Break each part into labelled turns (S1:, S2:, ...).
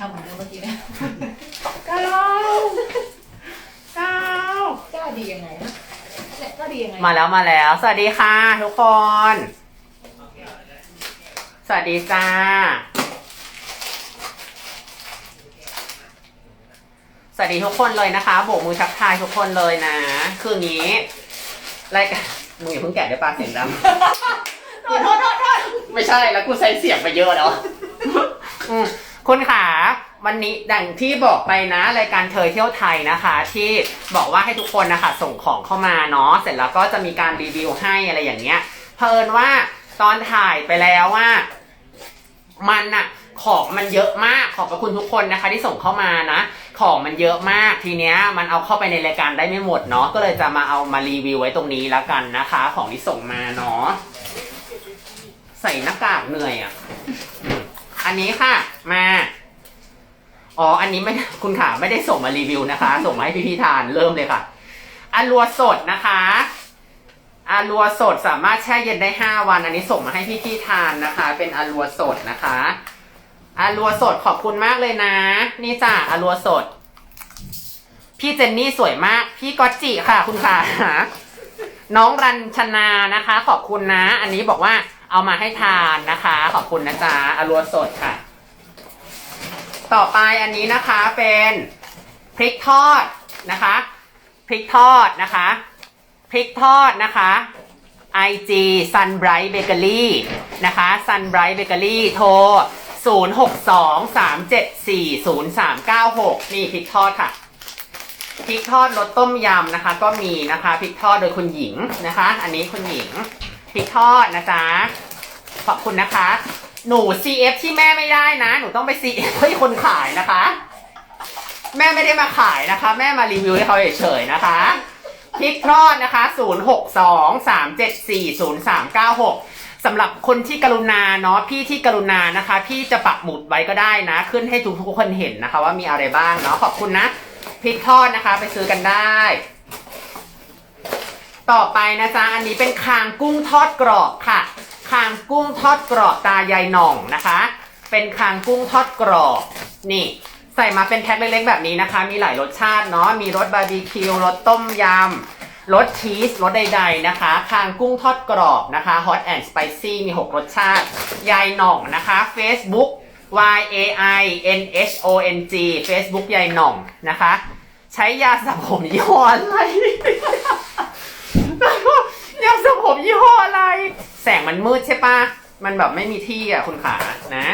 S1: ทำเหมือนเดิมเมื่อกี้เนี่ย
S2: ก้าวก้าว
S1: กล้าดียังไงนะเนี่ยกล้าดียังไง
S2: มาแล้วมาแล้ว สวัสดีค่ะทุกคน สวัสดีจ้า สวัสดีทุกคนเลยนะคะ โบกมือทักทายทุกคนเลยนะ คืออย่างนี้รายการมึงอย่าเพิ่งแกะได้ปะเสียงดัง
S1: โทษโทษโทษโทษ
S2: ไม่ใช่แล้วกูใส่เสียงไปเยอะแล้วอืม คุณขาวันนี้ดังที่บอกไปนะรายการเธอเที่ยวไทยนะคะ ที่บอกว่าให้ทุกคนนะคะส่งของเข้ามาเนาะเสร็จแล้วก็จะมีการรีวิวให้อะไรอย่างเงี้ยเพลินว่าตอนถ่ายไปแล้วว่ามันอะของมันเยอะมากขอบพระคุณทุกคนนะคะ ที่ส่งเข้ามานะ ของมันเยอะมากทีเนี้ยมันเอาเข้าไปในรายการได้ไม่หมดเนาะก็เลยจะมาเอามารีวิวไว้ตรงนี้แล้วกันนะคะ ของที่ส่งมาเนาะใส่หน้ากากเหนื่อยอะอันนี้ค่ะ มาอ๋อ อันนี้ไม่คุณขาไม่ได้ส่งมารีวิวนะคะ ส่งมาให้พี่ๆทานเริ่มเลยค่ะอารัวสดนะคะอารัวสดสามารถแช่เย็นได้5วัน อันนี้ส่งมาให้พี่ๆทานนะคะ เป็นอารัวสดนะคะอารัวสดขอบคุณมากเลยนะ นี่จ้ะอารัวสด พี่เจนนี่สวยมาก พี่ก๊อตจิค่ะ คุณขาน้องรันชนานะคะ ขอบคุณนะ อันนี้บอกว่าเอามาให้ทานนะคะ ขอบคุณนะจ๊ะอารัวสดค่ะ ต่อไปอันนี้นะคะเป็นพริกทอดนะคะพริกทอดนะคะพริกทอดนะคะ IG Sunbright Bakery นะคะ Sunbright Bakery โทร 0623740396 นี่พริกทอดค่ะพริกทอดรสต้มยำนะคะ ก็มีนะคะพริกทอดโดยคุณหญิงนะคะ อันนี้คุณหญิงพริกทอดนะจ๊ะขอบคุณนะคะ หนู CF ที่แม่ไม่ได้นะ หนูต้องไป CF ให้คนขายนะคะ แม่ไม่ได้มาขายนะคะ แม่มารีวิวให้เขาเฉยๆนะคะพริกทอดนะคะ 0623740396สำหรับคนที่กรุณาเนาะพี่ที่กรุณานะคะ พี่จะปักหมุดไว้ก็ได้นะ ขึ้นให้ทุกๆคนเห็นนะคะ ว่ามีอะไรบ้างเนาะขอบคุณนะพริกทอดนะคะ ไปซื้อกันได้ ต่อไปนะจ๊ะอันนี้เป็นคางกุ้งทอดกรอบค่ะ คางกุ้งทอดกรอบตายายหน่องนะคะ เป็นคางกุ้งทอดกรอบนี่ ใส่มาเป็นแพ็คเล็กๆแบบนี้นะคะ มีหลายรสชาติเนาะมีรสบาร์บีคิวรสต้มยำรสชีสรสใด ๆนะคะ คางกุ้งทอดกรอบนะคะ hot and spicy มี 6 รสชาติ ยายหน่องนะคะ Facebook Y A I N H O N G Facebook ยายหน่องนะคะ ใช้ยาสระผมยี่ห้ออะไรยาสระผมยี่ห้ออะไร แสงมันมืดใช่ปะมันแบบไม่มีที่อะคุณขานะ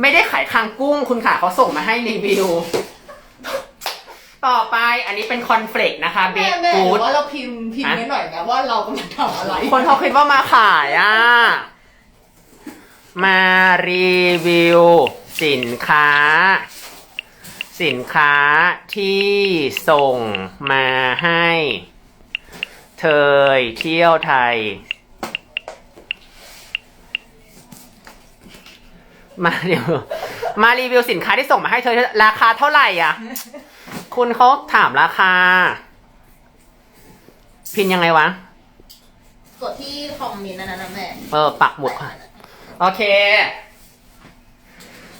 S2: ไม่ได้ขายคางกุ้ง คุณขาเขาส่งมาให้รีวิว ต่อไปอันนี้เป็นคอนเฟลกนะคะเบ
S1: แม่
S2: ค
S1: แม่ห
S2: กู
S1: รื
S2: ด
S1: อว่าเราพิมพ์พิมพ์ไว้หน่อยนะว่าเรากำลังทำอะไร
S2: คนเขาคิดว่ามาขายอะ มารีวิว สินค้า สินค้าที่ส่งมาให้ เธยเที่ยวไทย มาเดี๋ยวมารีวิวสินค้าที่ส่งมาให้เธอราคาเท่าไหร่อะ คุณเขาถามราคา พินยังไงวะ
S1: กดที่คอมเมนต์นั้นนะแม่
S2: เออ ปักหมุดค่ะ โอเค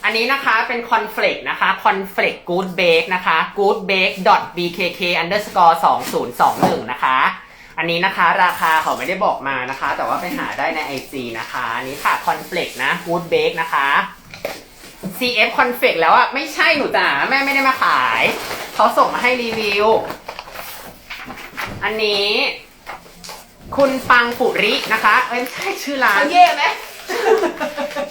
S2: อันนี้นะคะเป็นคอนเฟลกนะคะคอนเฟลกกู๊ดเบกนะคะ good bake bkk underscore 2021 นะคะ อันนี้นะคะราคาเขาไม่ได้บอกมานะคะ แต่ว่าไปหาได้ใน IG นะคะอันนี้ค่ะคอนเฟลกนะ good bake นะคะ CF คอนเฟลกแล้วอะไม่ใช่หนูจ๋าแม่ไม่ได้มาขายเขาส่งมาให้รีวิว อันนี้ คุณปังปุรินะคะ เอ้ยไม่ใช่ชื่อร้าน
S1: เขาเย่ไหม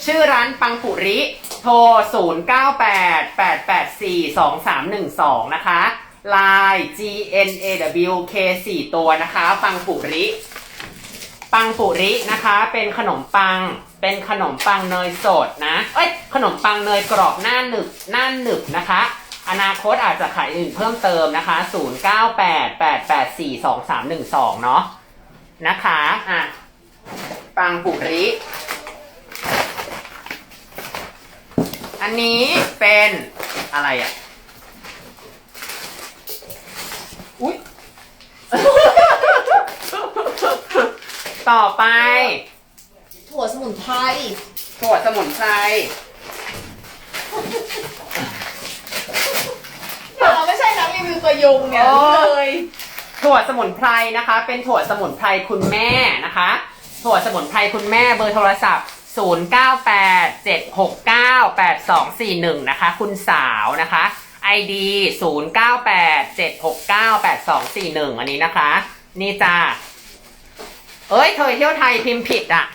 S2: ชื่อร้านปังปุริ โทร 0 9 8 8 8 4 2 3 1 2 นะคะ Line G N A W K 4 ตัวนะคะ ปังปุริ ปังปุรินะคะ เป็นขนมปัง เป็นขนมปังเนยสดนะ เอ้ย ขนมปังเนยกรอบหน้าหนึบหน้าหนึบนะคะ อนาคตอาจจะขายอื่นเพิ่มเติมนะคะ 0 9 8 8 8 4 2 3 1 2 เนาะนะคะ อะ ปังปุริ อันนี้เป็นอะไรอะ อุ๊ยต่อไป
S1: ถั่วสมุนไพร
S2: ถั่วสมุนไพร
S1: เราไม่ใช่นักรีวิวตัวยงเนี่ย
S2: โอ้
S1: เลย
S2: ถั่วสมุนไพรนะคะ เป็นถั่วสมุนไพรคุณแม่นะคะ ถั่วสมุนไพรคุณแม่เบอร์โทรศัพท์ 0987698241 นะคะ คุณสาวนะคะ ID 0987698241 อันนี้นะคะ นี่จ้าเอ้ยเธอเที่ยวไทยพิมพ์ผิดอะ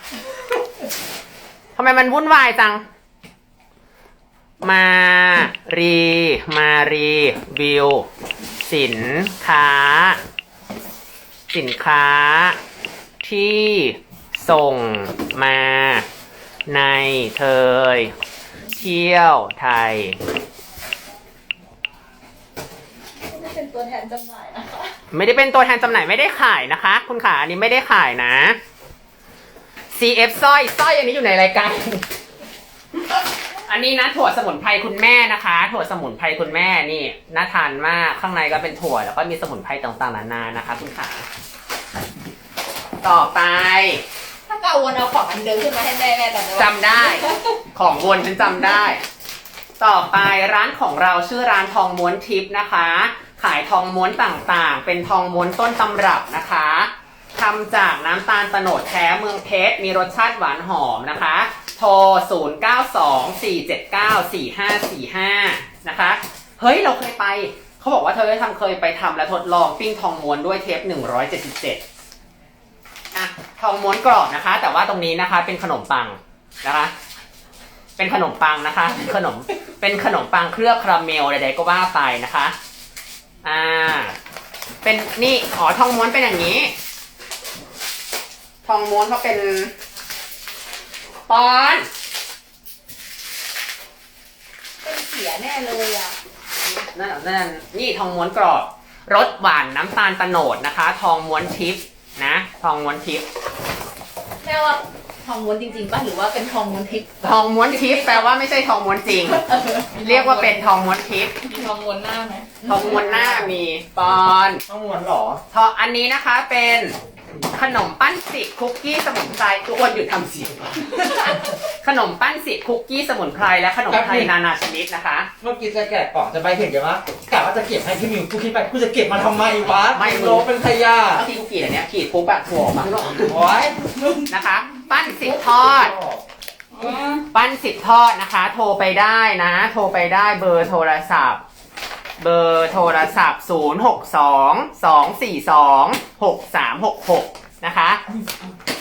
S2: ทำไมมันวุ่นวายจัง มารี มารีวิว สินค้า สินค้า ที่ส่งมาในเทยเที่ยวไทย
S1: ไม่เป็น ตัวแทนจำหน่ายนะคะ
S2: ไม่ได้เป็นตัวแทนจำหน่ายไม่ได้ขายนะคะ คุณขาอันนี้ไม่ได้ขายนะ CF สร้อยสร้อยอันนี้อยู่ในรายการ อันนี้นะถั่วสมุนไพรคุณแม่นะคะ ถั่วสมุนไพรคุณแม่นี่น่าทานมากข้างในก็เป็นถั่วแล้วก็มีสมุนไพรต่างๆนานานะคะ คุณขาต่อไป
S1: ถ้าเกาวนเอาของอันเดิมขึ้นมาให้แม่แม่จำได้
S2: จำได้ ของวนฉันจำได้ ต่อไปร้านของเราชื่อร้านทองม้วนทิพย์นะคะ ขายทองม้วนต่างๆ เป็นทองม้วนต้นตำรับนะคะทำจากน้ำตาลโตโนดแท้เมืองเพชร มีรสชาติหวานหอมนะคะ โทร 0924794545 นะคะ เฮ้ย เราเคยไป เขาบอกว่าเธอได้ทำเคยไปทำและทดลองปิ้งทองม้วนด้วยเทป 177อะทองม้วนกรอบนะคะ แต่ว่าตรงนี้นะคะเป็นขนมปังนะคะ เป็นขนมปังนะคะ ขนม เป็นขนมปังเคลือบคาราเมลใดๆก็ว่าไปนะคะ อ่า เป็นนี่ อ๋อ ทองม้วนเป็นอย่างนี้ ทองม้วนเขาเป็นปอน
S1: เป็นเสียแน่เลยอะ
S2: นั่นนั่นนี่ทองม้วนกรอบ รสหวานน้ำตาลตะโนดนะคะ ทองม้วนทิพย์นะ ทองม้วนทิพย์
S1: แม่ว่า ทองม้วนจริงๆป่ะหรือว่าเป็นทองม้วนทิพย์
S2: ทองม้วนทิพย์แปลว่าไม่ใช่ทองม้วนจริง เรียกว่าเป็นทองม้วนทิพย์
S1: มีทองม้วนหน้าไหม
S2: ทองม้วนหน้ามีปอน
S3: ต้องม้วนเหรอ
S2: ทองอันนี้นะคะเป็นขนมปั้นสิบคุกกี้สมุนไพรทุกคนหยุดทำเสียงก่อนขนมปั้นสิบคุกกี้สมุนไพรและขนมไทยนานาชนิดนะคะ
S3: เมื่อกี้จะแกะกล่องจะไปเห็นกันว่ากะว่าจะเก็บให้พี่มิวกูคิดไปกูจะเก็บมาทำไมวะ
S2: ไม่มึง
S3: โลเป็นขยะ
S2: เมื่อกี้คุกกี้อันเนี้ยขีดปุ๊บอะถั่วออกมาข้างนอก
S3: โอ้ย
S2: นะคะ ปั้นสิบทอด ปั้นสิบทอดนะคะ โทรไปได้นะ โทรไปได้เบอร์โทรศัพท์ เบอร์โทรศัพท์ 0 6 2 2 4 2 6 3 6 6 นะคะ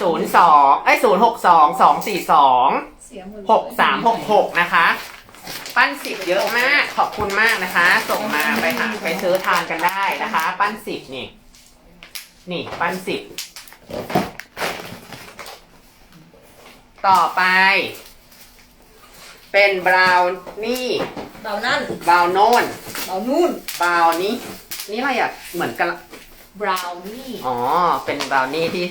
S2: 0 2ไอ้ย0 6 2 2 4 2
S1: เสียหมด
S2: หกสามหกหกนะคะ ปั้นสิบเยอะมาก ขอบคุณมากนะคะ ส่งมาไปหาไปซื้อทานกันได้นะคะ ปั้นสิบนี่ นี่ ปั้นสิบ ต่อไป เป็นบราวนี่
S1: เรานั่น
S2: บราวโน่น
S1: เรานู่น
S2: บราวนี้นี่อะไรอะเหมือนกันละ
S1: บราวนี่
S2: อ๋อ เป็นบราวนี่ที่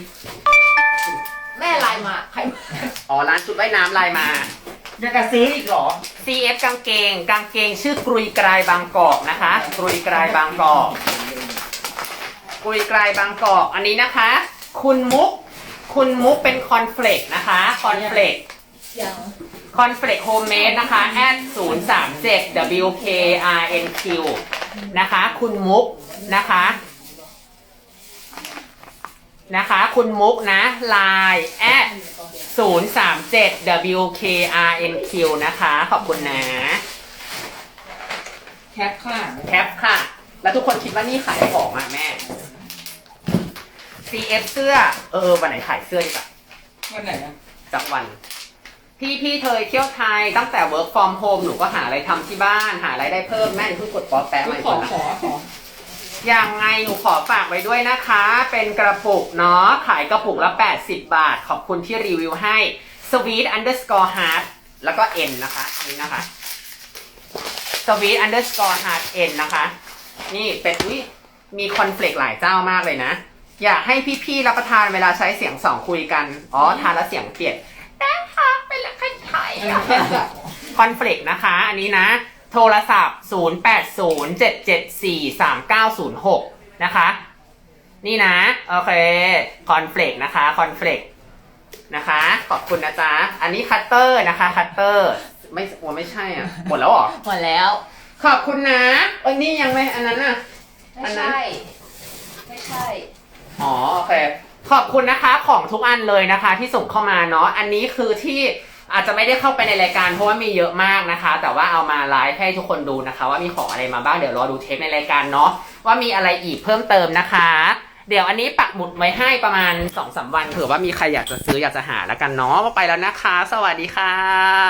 S1: แม่ไลน์มาใคร
S2: อ๋อ ร้านชุดว่ายน้ำลายมา
S3: ยังจะซื้ออีกเหรอ
S2: CF กางเกง กางเกงชื่อกรุยกรายบางกอกนะคะกรุยกรายบางกอกกรุยกรายบางกอก อันนี้นะคะ คุณมุก คุณมุกเป็นคอนเฟลกนะคะ คอนเฟลก
S1: ยัง
S2: คอนเฟลกโฮมเมดนะคะ at 0 3 7 WKRNQ นะคะ คุณมุกนะคะ นะคะ คุณมุกนะ line at 037 WKRNQ นะคะ ขอบคุณนะ
S3: แคปค่ะ
S2: แคปค่ะ แล้วทุกคนคิดว่านี่ขายของอะแม่ CF เสื้อ เออ วันไหนขายเสื้อดีกว่า
S3: วันไหนอะ
S2: สักวัน พี่พี่เธอเที่ยวไทยตั้งแต่ work from home หนูก็หาอะไรทำที่บ้าน หาอะไรายได้เพิ่มแม่หนูเพิ่งกดป๊อปแปะมาอีก
S3: ขอ
S2: คนละ
S3: ขอขอ
S2: อย่างไงหนูขอฝากไว้ด้วยนะคะ เป็นกระปุกเนาะ ขายกระปุกละ 80 บาท ขอบคุณที่รีวิวให้ sweet underscore heart แล้วก็ n นะคะ นี่นะคะ sweet underscore heart n นะคะ นี่เป็นอุ้ยมีคอนเฟลกหลายเจ้ามากเลยนะ อยากให้พี่ๆรับประทานเวลาใช้เสียงสองคุยกัน อ๋อ ทานแล้วเสียงเปลี่ยนนะคะเป็นละคล้ายๆอะคอนเฟลกนะคะ อันนี้นะ โทรศัพท์ 0807743906 นะคะ นี่นะ โอเค คอนเฟลกนะคะ คอนเฟลกนะคะ ขอบคุณนะจ๊ะ อันนี้คัตเตอร์นะคะ คัตเตอร์ ไม่โอ้ไม่ไม่ใช่อะ หมดแล้วเหรอ
S1: หมดแล้ว
S2: ขอบคุณนะเอ้ยนี่ยังไม่ อันนั้นอะอั
S1: ไม่
S2: นนั้น
S1: ใช่ ไม่ใช่
S2: อ๋อโอเค ขอบคุณนะคะของทุกอันเลยนะคะที่ส่งเข้ามาเนาะอันนี้คือที่อาจจะไม่ได้เข้าไปในรายการเพราะว่ามีเยอะมากนะคะ แต่ว่าเอามาไลฟ์ให้ทุกคนดูนะคะ ว่ามีของอะไรมาบ้างเดี๋ยวรอดูเทปในรายการเนาะว่ามีอะไรอีกเพิ่มเติมนะคะ เดี๋ยวอันนี้ปักหมุดไว้ให้ประมาณ2อสวันเผื่อว่ามีใครอยากจะซื้ออยากจะหาแล้วกันเนาะไปแล้วนะคะ สวัสดีค่ะ